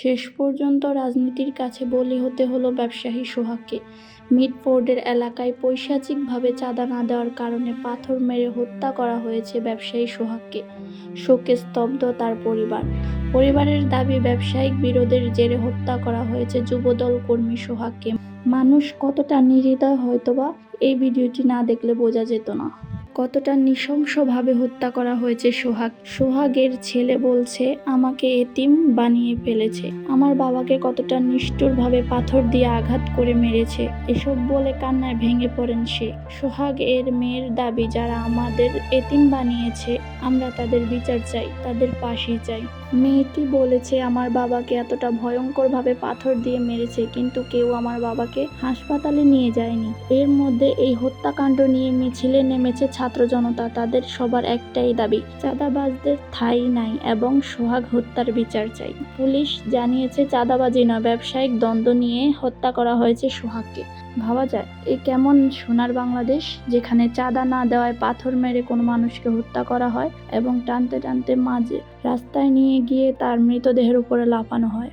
শেষ পর্যন্ত রাজনীতির কাছে বলি হতে হলো ব্যবসায়ী সোহাগকে। মিডফোর্ডের এলাকায় পৈশাচিকভাবে চাঁদা না দেওয়ার কারণে পাথর মেরে হত্যা করা হয়েছে ব্যবসায়ী সোহাগকে। শোকে স্তব্ধ তার পরিবার। পরিবারের দাবি, ব্যবসায়িক বিরোধের জেরে হত্যা করা হয়েছে যুবদল কর্মী সোহাগকে। মানুষ কতটা নির্হৃদয় হয়তোবা, এই ভিডিওটি না দেখলে বোঝা যেত না। কতটা নৃশংসভাবে হত্যা করা হয়েছে সোহাগ। সোহাগের ছেলে বলছে, আমাকে এতিম বানিয়ে ফেলেছে। আমার বাবাকে কতটা নিষ্ঠুরভাবে পাথর দিয়ে আঘাত করে মেরেছে। এসব বলে কান্নায় ভেঙে পড়েন সে। সোহাগ এর মেয়ের দাবি, যারা আমাদের এতিম বানিয়েছে, আমরা তাদের বিচার চাই, তাদের পাশেই চাই। মেয়েটি বলেছে, আমার বাবাকে এতটা ভয়ঙ্করভাবে পাথর দিয়ে মেরেছে, কিন্তু কেউ আমার বাবাকে হাসপাতালে নিয়ে যায়নি। এর মধ্যে এই হত্যাকাণ্ড নিয়ে মিছিলে নেমেছে ছাত্র জনতা। তাদের সবার একটাই দাবি, চাঁদাবাজদের ঠাঁই নাই এবং সোহাগ হত্যার বিচার চাই। পুলিশ জানিয়েছে, চাঁদাবাজি নয়, ব্যবসায়িক দ্বন্দ্ব নিয়ে হত্যা করা হয়েছে সোহাগকে। ভাবা যায়, এ কেমন সোনার বাংলাদেশ, যেখানে চাঁদা না দেওয়ায় পাথর মেরে কোনো মানুষকে হত্যা করা হয় এবং টানতে টানতে মাঝে রাস্তায় নিয়ে গিয়ে তার মৃতদেহের উপরে লাফানো হয়।